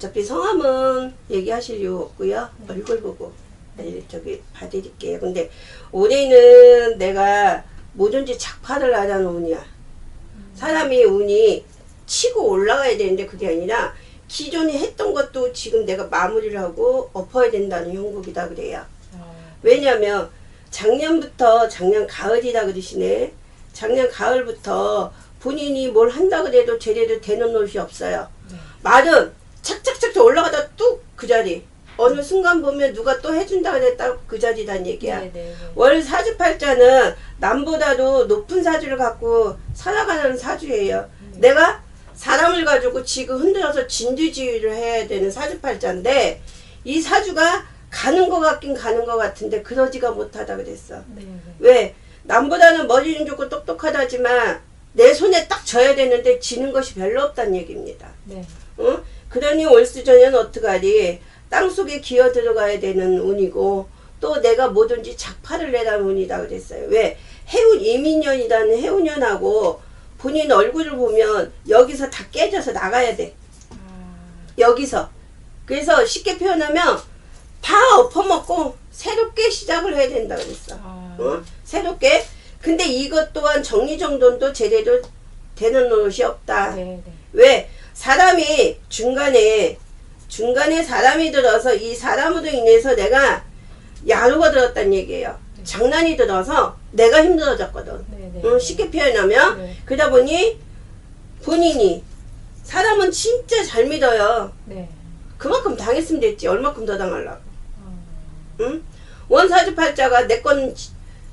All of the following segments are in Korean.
어차피 성함은 얘기하실 이유 없고요. 얼굴 보고 네, 저기 봐드릴게요. 근데 올해는 내가 뭐든지 작파를 하자는 운이야. 사람이 운이 치고 올라가야 되는데 그게 아니라 기존에 했던 것도 지금 내가 마무리를 하고 엎어야 된다는 형국이다 그래요. 아, 왜냐면 작년부터 작년 가을이다 그러시네. 작년 가을부터 본인이 뭘 한다 그래도 제대로 되는 옷이 없어요. 네. 말은 착착착 올라가다 뚝 그 자리. 어느 순간 보면 누가 또 해준다 그랬다 그 자리란 얘기야. 네, 네, 네. 월 사주팔자는 남보다도 높은 사주를 갖고 살아가는 사주예요. 내가 사람을 가지고 지금 흔들어서 진두지휘를 해야 되는 사주팔자인데 이 사주가 가는 것 같긴 가는 것 같은데 그러지가 못하다 그랬어. 네, 네. 왜? 남보다는 머리는 좋고 똑똑하다지만 내 손에 딱 져야 되는데 지는 것이 별로 없다는 얘기입니다. 네. 어? 그러니 올수전에는 어떡하리? 땅 속에 기어 들어가야 되는 운이고 또 내가 뭐든지 작파를 내라는 운이다 그랬어요. 왜? 해운 이민년이라는 해운년하고 본인 얼굴을 보면 여기서 다 깨져서 나가야 돼. 아, 여기서. 그래서 쉽게 표현하면 다 엎어먹고 새롭게 시작을 해야 된다 그랬어. 아, 어? 새롭게. 근데 이것 또한 정리정돈도 제대로 되는 옷이 없다. 네, 네. 왜? 사람이 중간에 중간에 사람이 들어서 이 사람으로 인해서 내가 야루가 들었단 얘기예요. 장난이 들어서 내가 힘들어졌거든. 네, 네. 응, 쉽게 표현하면 네. 그러다 보니 본인이 사람은 진짜 잘 믿어요. 네. 그만큼 당했으면 됐지. 얼마큼 더 당하려고. 아, 응? 원사주팔자가 내 건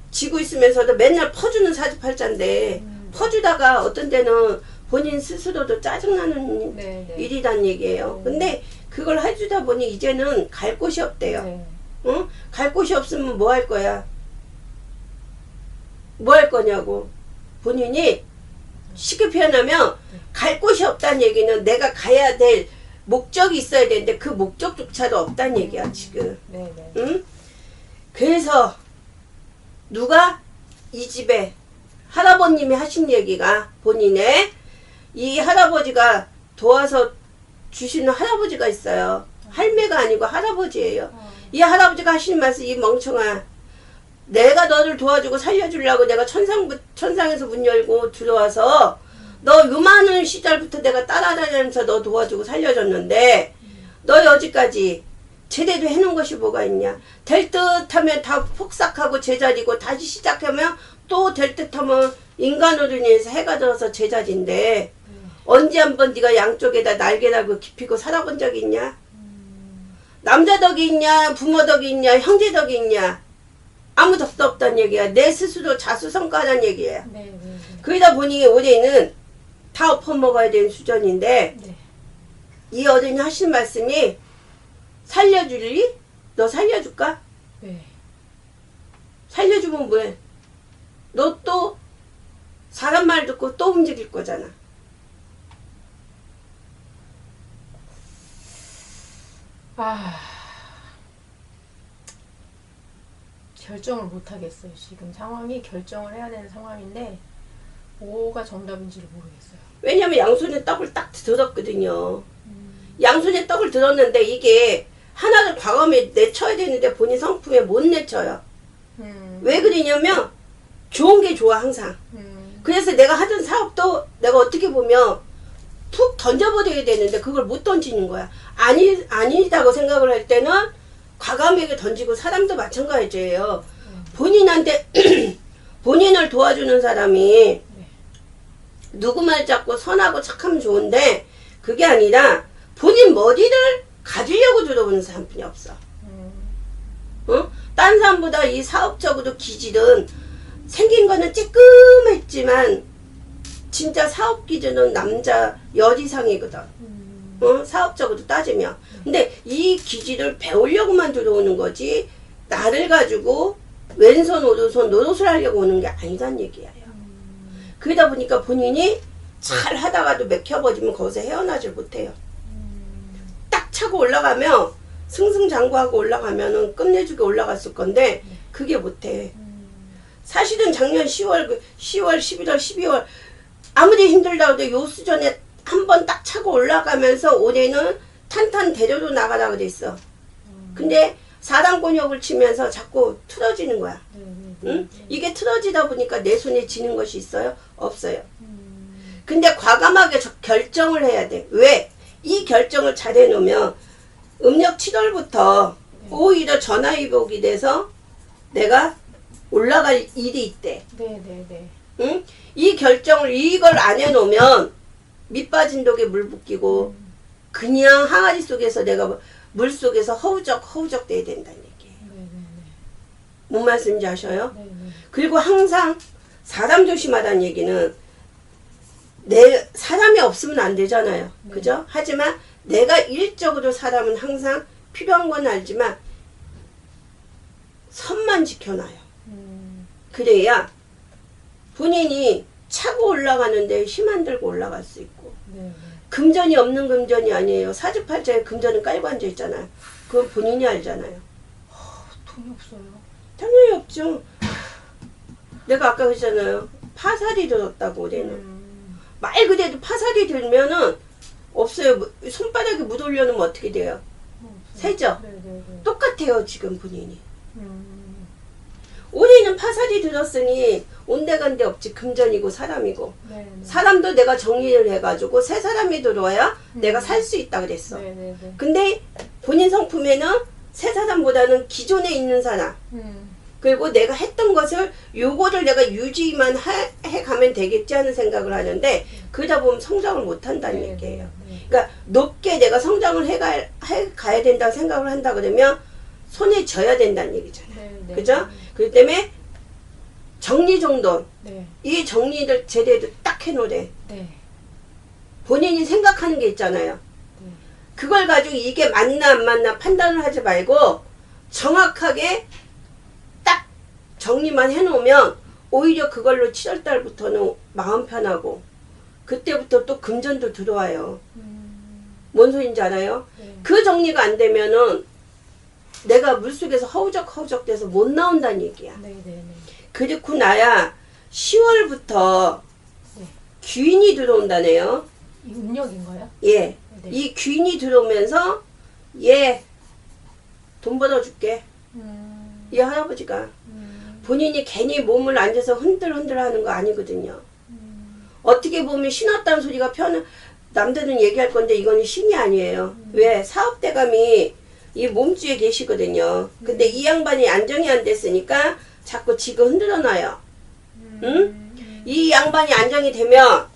지고 있으면서도 맨날 퍼주는 사주팔자인데 음. 퍼주다가 어떤 때는 본인 스스로도 짜증나는 네, 네. 일이란 얘기예요. 음. 근데 그걸 해주다 보니 이제는 갈 곳이 없대요. 네. 응? 갈 곳이 없으면 뭐 할 거야? 뭐 할 거냐고. 본인이 쉽게 표현하면 갈 곳이 없다는 얘기는 내가 가야 될 목적이 있어야 되는데 그 목적조차도 없다는 얘기야, 지금. 네, 네. 응? 그래서 누가 이 집에 할아버님이 하신 얘기가 본인의 이 할아버지가 도와서 주시는 할아버지가 있어요. 할매가 아니고 할아버지예요. 어, 이 할아버지가 하시는 말씀 이 멍청아 내가 너를 도와주고 살려주려고 내가 천상 천상에서 문 열고 들어와서 너 요만한 시절부터 내가 따라다니면서 너 도와주고 살려줬는데 너 여지까지 제대로 해놓은 것이 뭐가 있냐 될 듯 하면 다 폭삭하고 제자리고 다시 시작하면 또 될 듯 하면 인간으로 인해서 해가 들어서 제자리인데 언제 한번 네가 양쪽에다 날개라고 깊이고 살아본 적이 있냐 남자 덕이 있냐 부모 덕이 있냐 형제 덕이 있냐 아무 덕도 없다는 얘기야 내 스스로 자수성가하는 얘기야 네, 네, 네. 그러다 보니 올해는 다 엎어먹어야 되는 수준인데 네. 이 어른이 하신 말씀이 살려줄리? 너 살려줄까? 네. 살려주면 뭐해? 너 또 사람 말 듣고 또 움직일 거잖아 아 결정을 못 하겠어요. 지금 상황이 결정을 해야 되는 상황인데 뭐가 정답인지를 모르겠어요. 왜냐면 양손에 떡을 딱 들었거든요. 양손에 떡을 들었는데 이게 하나를 과감히 내쳐야 되는데 본인 성품에 못 내쳐요. 음, 왜 그러냐면 좋은 게 좋아 항상. 음, 그래서 내가 하던 사업도 내가 어떻게 보면 푹 던져버려야 되는데 그걸 못 던지는 거야. 아니, 아니다고 생각을 할 때는 과감하게 던지고 사람도 마찬가지예요. 본인한테, 본인을 도와주는 사람이 누구 말 잡고 선하고 착하면 좋은데 그게 아니라 본인 머리를 가지려고 들어오는 사람뿐이 없어. 음, 어? 딴 사람보다 이 사업적으로 기질은 생긴 거는 쬐끔했지만 진짜 사업 기준은 남자 열 이상이거든. 음, 어? 사업적으로 따지면. 근데 이 기질을 배우려고만 들어오는 거지 나를 가지고 왼손 오른손 노릇을 하려고 오는 게 아니란 얘기예요. 그러다 보니까 본인이 잘 하다가도 맥혀버리면 거기서 헤어나질 못해요. 딱 차고 올라가면 승승장구하고 올라가면은 끝내주게 올라갔을 건데 그게 못해. 사실은 작년 10월, 그 10월, 11월, 12월 아무리 힘들다고 해도 요 수준에 한 번 딱 차고 올라가면서 올해는 탄탄 대로로 나가라 그랬어. 음. 근데 사단권역을 치면서 자꾸 틀어지는 거야. 네, 네, 네. 응? 이게 틀어지다 보니까 내 손에 지는 것이 있어요? 없어요. 음. 근데 과감하게 저- 결정을 해야 돼. 왜? 이 결정을 잘 해놓으면 음력 7월부터 오히려 전화위복이 돼서 내가 올라갈 일이 있대. 네, 네, 네. 응? 이 결정을 이걸 안 해놓으면 밑 빠진 독에 물 붓기고 그냥 항아리 속에서 내가 물 속에서 허우적 허우적 돼야 된다는 얘기예요. 네, 네, 네. 뭔 말씀인지 아셔요? 그리고 항상 사람 조심하다는 얘기는 내 사람이 없으면 안 되잖아요. 네. 그죠? 하지만 내가 일적으로 사람은 항상 필요한 건 알지만 선만 지켜놔요. 음. 그래야 본인이 차고 올라가는데 힘안 들고 올라갈 수 있고 네, 네. 금전이 없는 금전이 아니에요. 사주팔자에 금전은 깔고 앉아 있잖아요. 그건 본인이 알잖아요. 돈이 없어요. 당연히 없죠. 내가 아까 그랬잖아요. 파살이 들었다고 올해는. 음. 말 그대로 파살이 들면은 없어요. 뭐, 손바닥에 물 올려놓으면 어떻게 돼요? 세죠? 네, 네, 네. 똑같아요 지금 본인이. 음. 올해는 파살이 들었으니 온데간데 없지 금전이고 사람이고 네, 네. 사람도 내가 정리를 해가지고 새 사람이 들어와야 내가 살 수 있다 그랬어. 네, 네, 네. 근데 본인 성품에는 새 사람보다는 기존에 있는 사람 음. 그리고 내가 했던 것을 요거를 내가 유지만 하- 해가면 되겠지 하는 생각을 하는데 그러다 보면 성장을 못 한다는 네, 얘기예요. 네, 그러니까 높게 내가 성장을 해가, 해 가야 된다고 생각을 한다 그러면 손에 져야 된다는 얘기잖아요. 네, 네. 그죠? 그렇기 때문에 정리정돈 네, 이 정리를 제대로 딱 해놓으래. 네. 본인이 생각하는 게 있잖아요. 네. 그걸 가지고 이게 맞나 안 맞나 판단을 하지 말고 정확하게 딱 정리만 해놓으면 오히려 그걸로 7월달부터는 마음 편하고 그때부터 또 금전도 들어와요. 음. 뭔 소린지 알아요? 네. 그 정리가 안 되면은 내가 물속에서 허우적 허우적 돼서 못 나온다는 얘기야. 네, 네, 네. 그렇고 나야 10월부터 네. 귀인이 들어온다네요. 이 음력인가요? 예. 네. 이 귀인이 들어오면서 얘 돈 벌어줄게. 음. 이 할아버지가 음. 본인이 괜히 몸을 앉아서 흔들흔들 하는 거 아니거든요. 음. 어떻게 보면 신왔다는 소리가 편 남들은 얘기할 건데 이거는 신이 아니에요. 왜 사업대감이 이 몸주에 계시거든요. 근데 이 양반이 안정이 안 됐으니까 자꾸 지가 흔들어 놔요. 음. 이 양반이 안정이 되면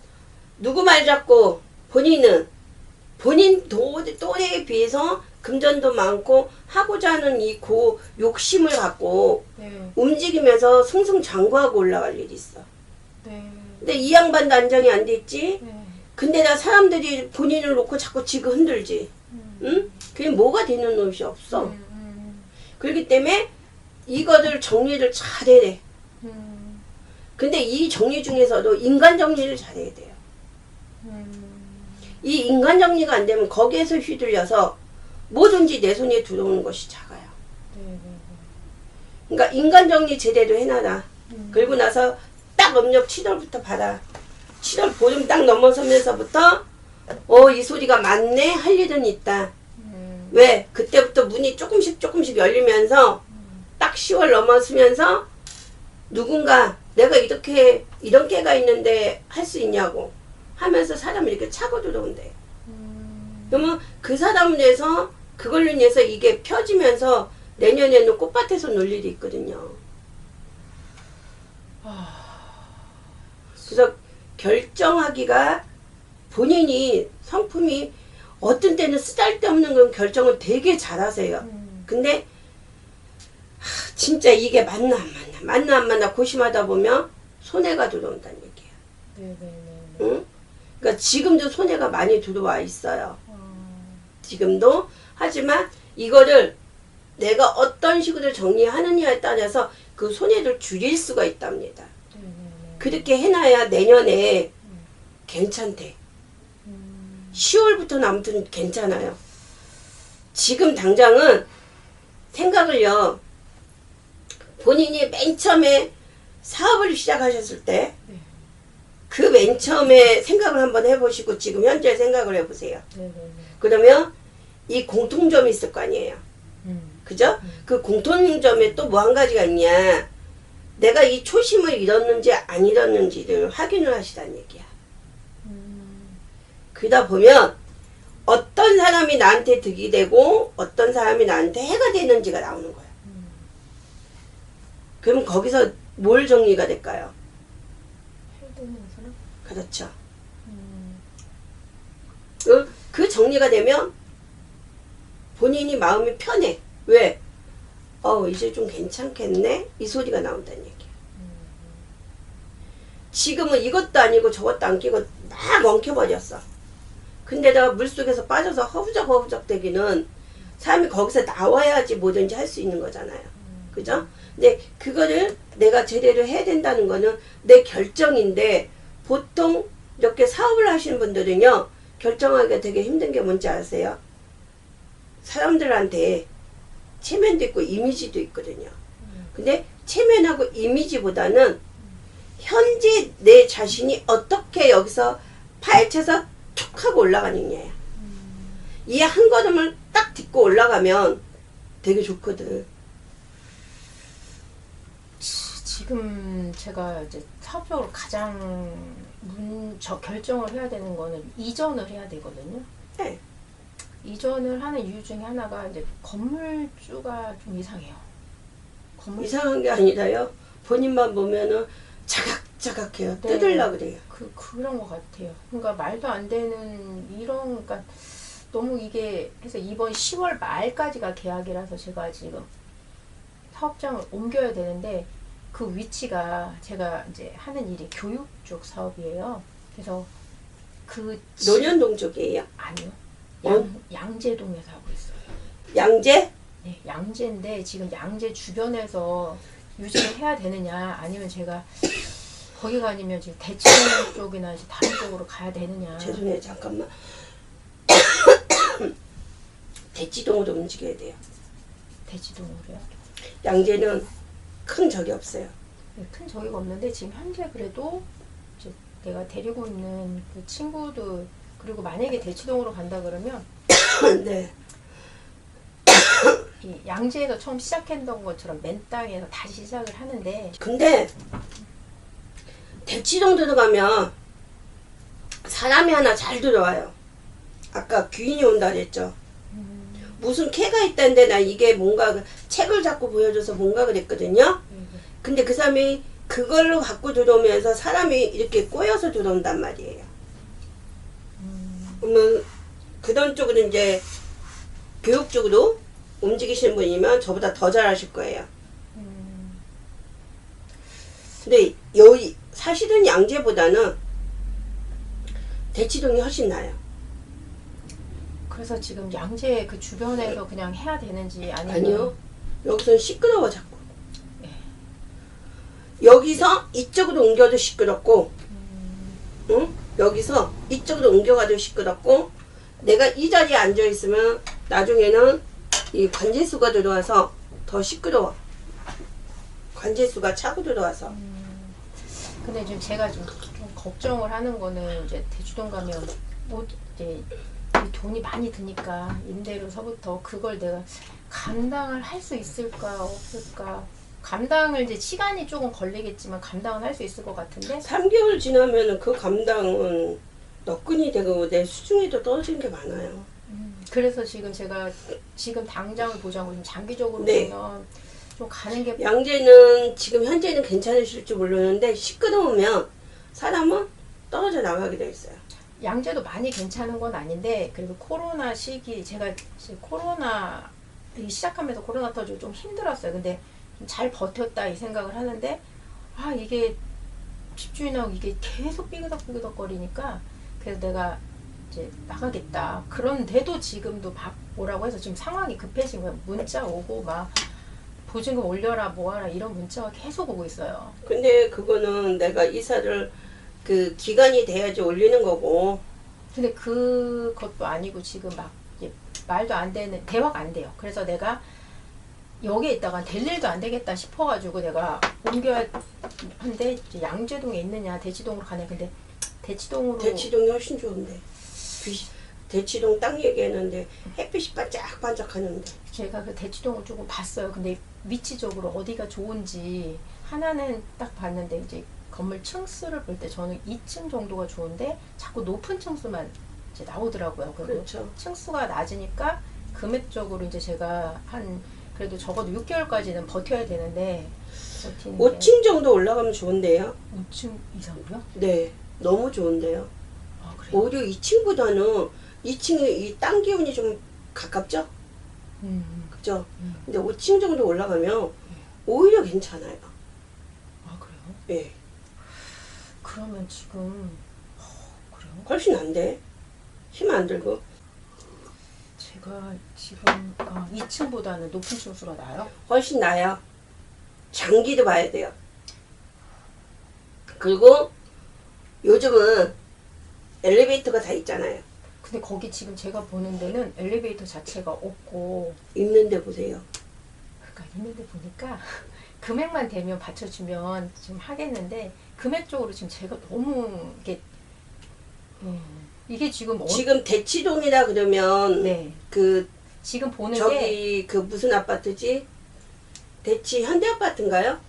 누구 말 잡고 본인은 본인 도, 또래에 비해서 금전도 많고 하고자 하는 이 고 욕심을 갖고 네, 움직이면서 승승장구하고 올라갈 일이 있어. 네, 근데 이 양반도 안정이 안 됐지. 네. 근데 나 사람들이 본인을 놓고 자꾸 지가 흔들지. 음. 응? 그게 뭐가 되는 놈이 없어. 음, 음, 그렇기 때문에 이거를 정리를 잘해야 돼. 음. 근데 이 정리 중에서도 인간 정리를 잘해야 돼요. 음. 이 인간 정리가 안 되면 거기에서 휘둘려서 뭐든지 내 손에 들어오는 것이 작아요. 네, 네, 네. 그러니까 인간 정리 제대로 해놔라. 음. 그리고 나서 딱 음력 7월부터 봐라. 7월 보름 딱 넘어서면서부터 어 이 소리가 맞네 할 일은 있다. 음. 왜? 그때부터 문이 조금씩 조금씩 열리면서 딱 10월 넘어서면서 누군가 내가 이렇게 이런 깨가 있는데 할 수 있냐고 하면서 사람이 이렇게 차고 들어온대. 음. 그러면 그 사람을 위해서 그걸로 인해서 이게 펴지면서 내년에는 꽃밭에서 놀 일이 있거든요. 그래서 결정하기가 본인이 성품이 어떤 때는 쓰잘데없는 건 결정을 되게 잘하세요. 음. 근데 하, 진짜 이게 맞나 안 맞나 맞나 안 맞나 고심하다 보면 손해가 들어온다는 얘기예요. 네, 네, 네, 네. 응? 그러니까 지금도 손해가 많이 들어와 있어요. 어. 지금도 하지만 이거를 내가 어떤 식으로 정리하느냐에 따라서 그 손해를 줄일 수가 있답니다. 네, 네, 네. 그렇게 해놔야 내년에 괜찮대. 음. 10월부터는 아무튼 괜찮아요. 지금 당장은 생각을요, 본인이 맨 처음에 사업을 시작하셨을 때, 네. 그맨 처음에 생각을 한번 해보시고 지금 현재 생각을 해보세요. 네, 네, 네. 그러면 이 공통점이 있을 거 아니에요. 음. 그죠? 그 공통점에 또 뭐 한 가지가 있냐. 내가 이 초심을 잃었는지 안 잃었는지를 확인을 하시다는 얘기야. 음. 그러다 보면 어떤 사람이 나한테 득이 되고 어떤 사람이 나한테 해가 되는지가 나오는 거야. 그럼 거기서 뭘 정리가 될까요? 그렇죠. 음. 그, 그 정리가 되면 본인이 마음이 편해. 왜? 어, 이제 좀 괜찮겠네? 이 소리가 나온다는 얘기야. 지금은 이것도 아니고 저것도 안 끼고 막 엉켜버렸어. 근데 내가 물속에서 빠져서 허우적 허우적 되기는 사람이 거기서 나와야지 뭐든지 할 수 있는 거잖아요. 그죠? 근데 그거를 내가 제대로 해야 된다는 거는 내 결정인데 보통 이렇게 사업을 하시는 분들은요 결정하기가 되게 힘든 게 뭔지 아세요? 사람들한테 체면도 있고 이미지도 있거든요. 근데 체면하고 이미지보다는 현재 내 자신이 어떻게 여기서 파헤쳐서 툭 하고 올라가느냐야. 이한 걸음을 딱 딛고 올라가면 되게 좋거든. 지- 지금 제가 이제 사업적으로 가장 문, 저 결정을 해야 되는 거는 이전을 해야 되거든요. 네. 이전을 하는 이유 중에 하나가 이제 건물주가 좀 이상해요. 건물 이상한 게 아니라요. 본인만 보면은 자각자각해요. 네. 뜯으려 그래요. 그 그런 것 같아요. 그러니까 말도 안 되는 이런 그러니까 너무 이게 해서 이번 10월 말까지가 계약이라서 제가 지금 사업장을 옮겨야 되는데 그 위치가 제가 이제 하는 일이 교육 쪽 사업이에요. 그래서 그 지- 노년동 쪽이에요. 아니요. 어? 양, 양재동에서 하고 있어요. 양재? 네, 양재인데 지금 양재 주변에서 유지를 해야 되느냐 아니면 제가 거기가 아니면 지금 대치동 쪽이나 이제 다른 쪽으로 가야 되느냐 죄송해요. 잠깐만. 대치동으로 움직여야 돼요. 대치동으로요. 양재는 큰 적이 없어요. 네, 큰 저기가 없는데 지금 현재 그래도 이제 내가 데리고 있는 그 친구도 그리고 만약에 대치동으로 간다 그러면 네. 이 양재에서 처음 시작했던 것처럼 맨 땅에서 다시 시작을 하는데 근데 대치동 들어가면 사람이 하나 잘 들어와요. 아까 귀인이 온다 그랬죠. 무슨 캐가 있다는데 나 이게 뭔가 그 책을 자꾸 보여줘서 뭔가 그랬거든요. 근데 그 사람이 그걸로 갖고 들어오면서 사람이 이렇게 꼬여서 들어온단 말이에요. 그러면 그런 쪽으로 이제 교육 쪽으로 움직이시는 분이면 저보다 더 잘하실 거예요. 음, 근데 여기 사실은 양재보다는 대치동이 훨씬 나아요. 그래서 지금 양재 그 주변에서 그냥 해야 되는지 아니면 아니요. 여기서는 시끄러워 자꾸. 여기서 이쪽으로 옮겨도 시끄럽고, 응? 여기서 이쪽으로 옮겨가도 시끄럽고, 내가 이 자리에 앉아 있으면 나중에는 이 관제수가 들어와서 더 시끄러워. 관제수가 차고 들어와서. 근데 지금 제가 좀, 좀 걱정을 하는 거는 이제 대주동 가면 뭐 이제 이 돈이 많이 드니까 임대료서부터 그걸 내가 감당을 할 수 있을까 없을까 감당을 이제 시간이 조금 걸리겠지만 감당은 할 수 있을 것 같은데 3개월 지나면은 그 감당은 너끈이 되고 내 수중에도 떨어지는 게 많아요. 그래서 지금 제가 지금 당장을 보자고 좀 장기적으로 네. 보면 좀 가는 게 양재는 지금 현재는 괜찮으실지 모르는데 시끄러우면 사람은 떨어져 나가게 돼 있어요. 양재도 많이 괜찮은 건 아닌데 그리고 코로나 시기 제가 코로나 이 시작하면서 코로나 터지고 좀 힘들었어요. 근데 좀 잘 버텼다 이 생각을 하는데 아 이게 집주인하고 이게 계속 삐그덕삐그덕 거리니까 그래서 내가 이제 나가겠다. 그런데도 지금도 밥 오라고 해서 지금 상황이 급해진 거예요. 문자 오고 막 보증금 올려라 뭐하라 이런 문자가 계속 오고 있어요. 근데 그거는 내가 이사를 그 기간이 돼야지 올리는 거고 근데 그것도 아니고 지금 막 말도 안 되는 대화가 안 돼요. 그래서 내가 여기에 있다가 될 일도 안 되겠다 싶어가지고 내가 옮겨야 한데 양재동에 있느냐 대치동으로 가냐 근데 대치동으로 대치동이 훨씬 좋은데 귀- 대치동 땅 얘기했는데 햇빛이 반짝반짝하는데 제가 그 대치동을 조금 봤어요. 근데 위치적으로 어디가 좋은지 하나는 딱 봤는데 이제 건물 층수를 볼 때 저는 2층 정도가 좋은데 자꾸 높은 층수만 이제 나오더라고요. 그렇죠. 층수가 낮으니까 금액적으로 이제 제가 한 그래도 적어도 6개월까지는 버텨야 되는데 버티는 게 5층 정도 올라가면 좋은데요. 5층 이상이요? 네, 너무 좋은데요. 아? 오히려 2층보다는 2층이 이땅 기운이 좀 가깝죠? 음, 음. 근데 5층 정도 올라가면 오히려 괜찮아요. 아 그래요? 예, 그러면 지금 어, 그래요? 훨씬 안 돼. 힘 안 들고. 제가 지금 아, 2층보다는 높은 층수가 나요? 훨씬 나아요. 장기도 봐야 돼요. 그리고 요즘은 엘리베이터가 다 있잖아요. 근데 거기 지금 제가 보는 데는 엘리베이터 자체가 없고 있는데 보세요. 그러니까 있는데 보니까 금액만 되면 받쳐주면 좀 하겠는데 금액적으로 지금 제가 너무 이게 예, 이게 지금 어, 지금 대치동이라 그러면 네 그 지금 보는 게 저기 그 무슨 아파트지? 대치 현대 아파트인가요?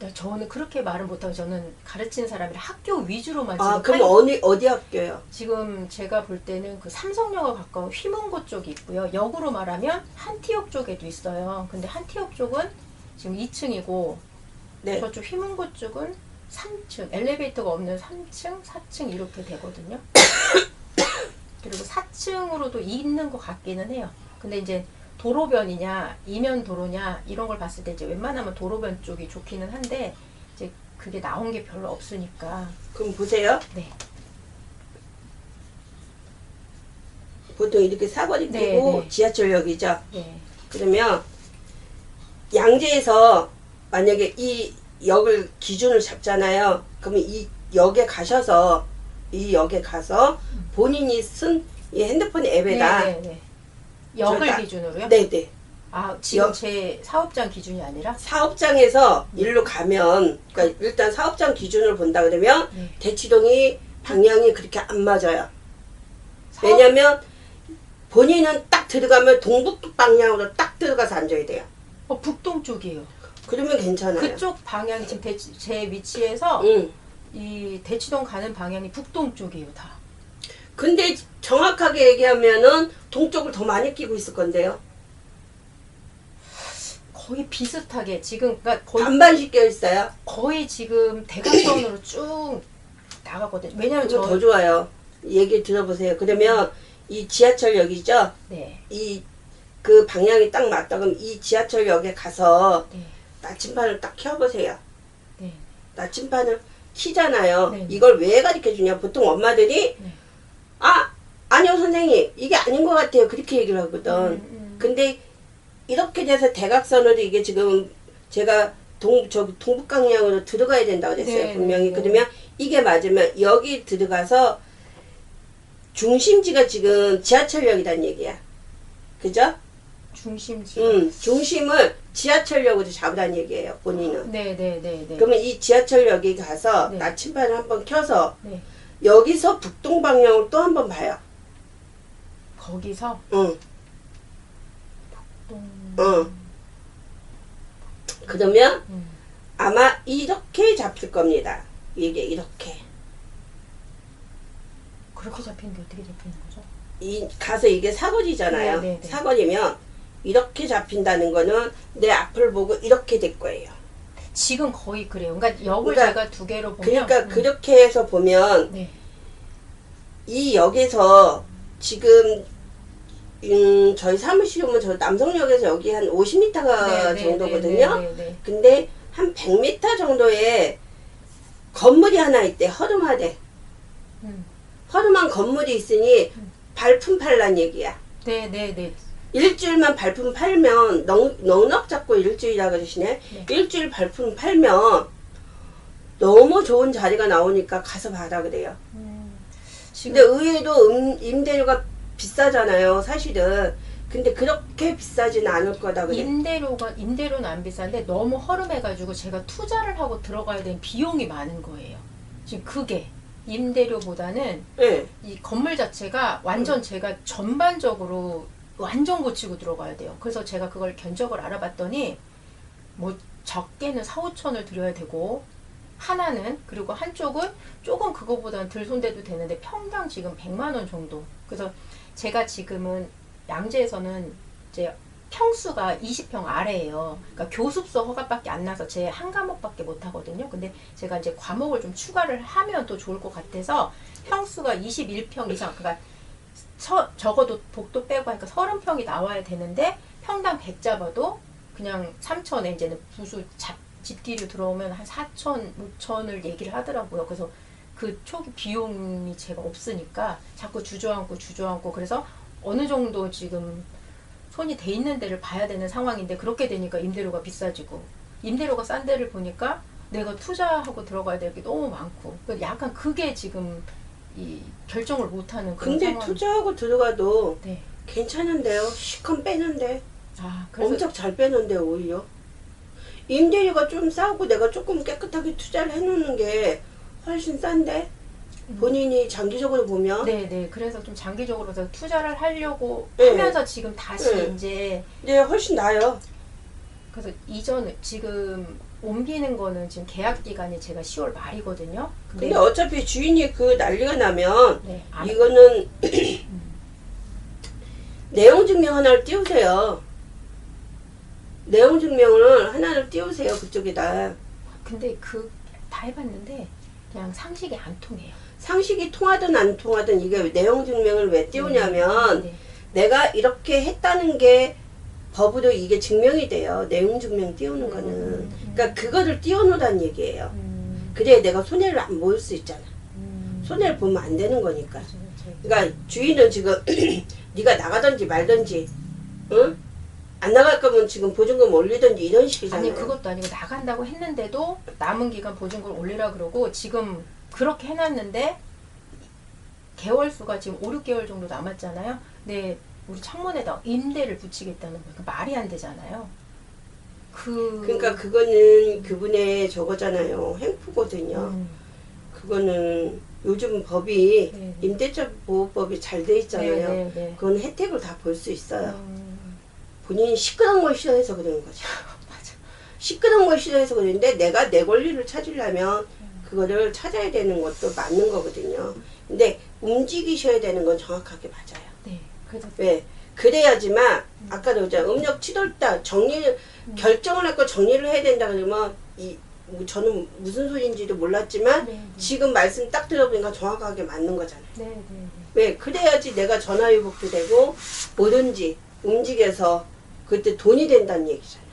네, 저는 그렇게 말을 못하고 저는 가르치는 사람이라 학교 위주로만 아 지금 그럼 팔- 어디 어디 학교요? 지금 제가 볼 때는 그 삼성역에 가까운 휘문고 쪽이 있고요. 역으로 말하면 한티역 쪽에도 있어요. 근데 한티역 쪽은 지금 2층이고 네. 저쪽 휘문고 쪽은 3층 엘리베이터가 없는 3층, 4층 이렇게 되거든요. 그리고 4층으로도 있는 것 같기는 해요. 근데 이제 도로변이냐 이면 도로냐 이런 걸 봤을 때 이제 웬만하면 도로변 쪽이 좋기는 한데 이제 그게 나온 게 별로 없으니까 그럼 보세요. 네. 보통 이렇게 사거리 네, 끼고 네. 지하철역이죠. 네. 그러면 양재에서 만약에 이 역을 기준을 잡잖아요. 그러면 이 역에 가셔서 이 역에 가서 본인이 쓴 이 핸드폰 앱에다 네, 네, 네. 역을 저희가- 기준으로요? 네네 아 지금 역- 제 사업장 기준이 아니라 사업장에서 일로 가면 그러니까 일단 사업장 기준을 본다 그러면 네. 대치동이 방향이 그렇게 안 맞아요. 사업- 왜냐면 본인은 딱 들어가면 동북 방향으로 딱 들어가서 앉아야 돼요. 어, 북동 쪽이에요. 그러면 괜찮아요. 그쪽 방향이 지금 대치, 제 위치에서 응. 이 대치동 가는 방향이 북동 쪽이에요 다. 근데 정확하게 얘기하면은 동쪽을 더 많이 끼고 있을 건데요. 거의 비슷하게 지금 그러니까 거의 반반씩 껴 있어요. 거의 지금 대각선으로 쭉 나가거든요. 왜냐면 저 더 좋아요. 얘기 들어보세요. 그러면 이 지하철역이죠. 네. 이 그 방향이 딱 맞다 그럼 이 지하철역에 가서 네. 나침반을 딱 켜보세요. 네. 나침반을 키잖아요. 네. 이걸 왜 가르쳐 주냐? 보통 엄마들이 네. 아 아니요 선생님 이게 아닌 것 같아요. 그렇게 얘기를 하거든. 음, 음. 근데 이렇게 돼서 대각선으로 이게 지금 제가 동, 저 동북 방향으로 들어가야 된다고 그랬어요. 네, 분명히. 네, 네. 그러면 이게 맞으면 여기 들어가서 중심지가 지금 지하철역이란 얘기야. 그죠? 중심지. 음, 중심을 지하철역으로 잡으란 얘기예요. 본인은. 네네네 네. 그러면 이 지하철역에 가서 네. 나침반을 한번 켜서 네. 여기서 북동 방향을 또 한번 봐요. 거기서 응, 동. 응. 그러면 음. 아마 이렇게 잡힐 겁니다. 이게 이렇게. 그렇게 잡히는 게 어떻게 잡히는 거죠? 이 가서 이게 사거리잖아요. 네, 네, 네. 사거리면 이렇게 잡힌다는 거는 내 앞을 보고 이렇게 될 거예요. 지금 거의 그래요. 그러니까 역을 그러니까- 제가 두 개로 보면 그러니까 음. 그렇게 해서 보면 네. 이 역에서 지금 음, 저희 사무실 오면 저 남성역에서 여기 한 50m가 네, 네, 정도거든요. 네, 네, 네. 근데 한 100m 정도의 건물이 하나 있대. 허름하대. 음. 허름한 건물이 있으니 발품 팔란 얘기야. 네, 네, 네. 일주일만 발품 팔면 넉, 넉넉 잡고 일주일이라 그러시네. 네. 일주일 발품 팔면 너무 좋은 자리가 나오니까 가서 봐라 그래요. 음. 근데 의외로 음, 임대료가 비싸잖아요, 사실은. 근데 그렇게 비싸지는 않을 거다 그래. 임대료가 임대료는 안 비싼데 너무 허름해가지고 제가 투자를 하고 들어가야 되는 비용이 많은 거예요. 지금 그게 임대료보다는 예. 이 건물 자체가 완전 제가 전반적으로 완전 고치고 들어가야 돼요. 그래서 제가 그걸 견적을 알아봤더니 뭐 적게는 4, 5천을 들여야 되고 하나는 그리고 한쪽은 조금 그거보다는 덜 손대도 되는데 평당 지금 100만 원 정도. 그래서 제가 지금은 양재에서는 이제 평수가 20평 아래예요. 그러니까 교습소 허가밖에 안 나서 제 한 과목밖에 못 하거든요. 근데 제가 이제 과목을 좀 추가를 하면 또 좋을 것 같아서 평수가 21평 이상, 그러니까 서- 적어도 복도 빼고 하니까 30평이 나와야 되는데 평당 100 잡아도 그냥 3천에 이제는 부수 잡, 집기류 들어오면 한 4천, 5천을 얘기를 하더라고요. 그래서 그 초기 비용이 제가 없으니까 자꾸 주저앉고 주저앉고 그래서 어느 정도 지금 손이 돼 있는 데를 봐야 되는 상황인데 그렇게 되니까 임대료가 비싸지고 임대료가 싼 데를 보니까 내가 투자하고 들어가야 될 게 너무 많고 그 약간 그게 지금 이 결정을 못하는 그런 근데 상황. 투자하고 들어가도 네. 괜찮은데요. 시컨 빼는데. 아 그래서 엄청 잘 빼는데 오히려. 임대료가 좀 싸고 내가 조금 깨끗하게 투자를 해놓는 게 훨씬 싼데 본인이 장기적으로 보면 네 네 그래서 좀 장기적으로 그래서 투자를 하려고 네. 하면서 지금 다시 네. 이제 이제 훨씬 나아요. 그래서 이전 지금 옮기는 거는 지금 계약 기간이 제가 10월 말이거든요. 근데 어차피 주인이 그 난리가 나면 네, 안, 이거는 내용 증명 하나를 띄우세요. 내용 증명을 하나를 띄우세요 그쪽에다. 근데 그 다 해봤는데 그냥 상식이 안 통해요. 상식이 통하든 안 통하든 이게 내용 증명을 왜 띄우냐면 네. 내가 이렇게 했다는 게 법으로 이게 증명이 돼요. 내용 증명 띄우는 거는. 음. 그러니까 그거를 띄워놓으란 얘기예요. 음, 그래야 내가 손해를 안 볼 수 있잖아. 음. 손해를 보면 안 되는 거니까. 그러니까 주인은 지금 네가 나가든지 말든지, 응? 안 나갈 거면 지금 보증금 올리든지 이런 식이잖아요. 아니 그것도 아니고 나간다고 했는데도 남은 기간 보증금 올리라 그러고 지금 그렇게 해놨는데 개월 수가 지금 5, 6개월 정도 남았잖아요. 근데 우리 창문에다 임대를 붙이겠다는 거니까 말이 안 되잖아요. 그 그러니까 그거는 그분의 저거잖아요. 행포거든요. 음, 그거는 요즘 법이 네, 네. 임대차 보호법이 잘 돼 있잖아요. 네, 네, 네. 그건 혜택을 다 볼 수 있어요. 음, 본인이 시끄러운 걸 싫어해서 그러는 거죠. 맞아. 시끄러운 걸 싫어해서 그러는데 내가 내 권리를 찾으려면 그거를 찾아야 되는 것도 맞는 거거든요. 근데 움직이셔야 되는 건 정확하게 맞아요. 네. 그래서 왜? 그래야지만 아까도 그랬잖아요. 음력 7월달 정리를 결정을 할거 정리를 해야 된다 그러면 이뭐 저는 무슨 소리인지도 몰랐지만 네, 네. 지금 말씀 딱 들어보니까 정확하게 맞는 거잖아요. 네, 네, 네. 왜? 그래야지 내가 전화위복도 되고 뭐든지 움직여서 그때 돈이 된다는 얘기잖아요.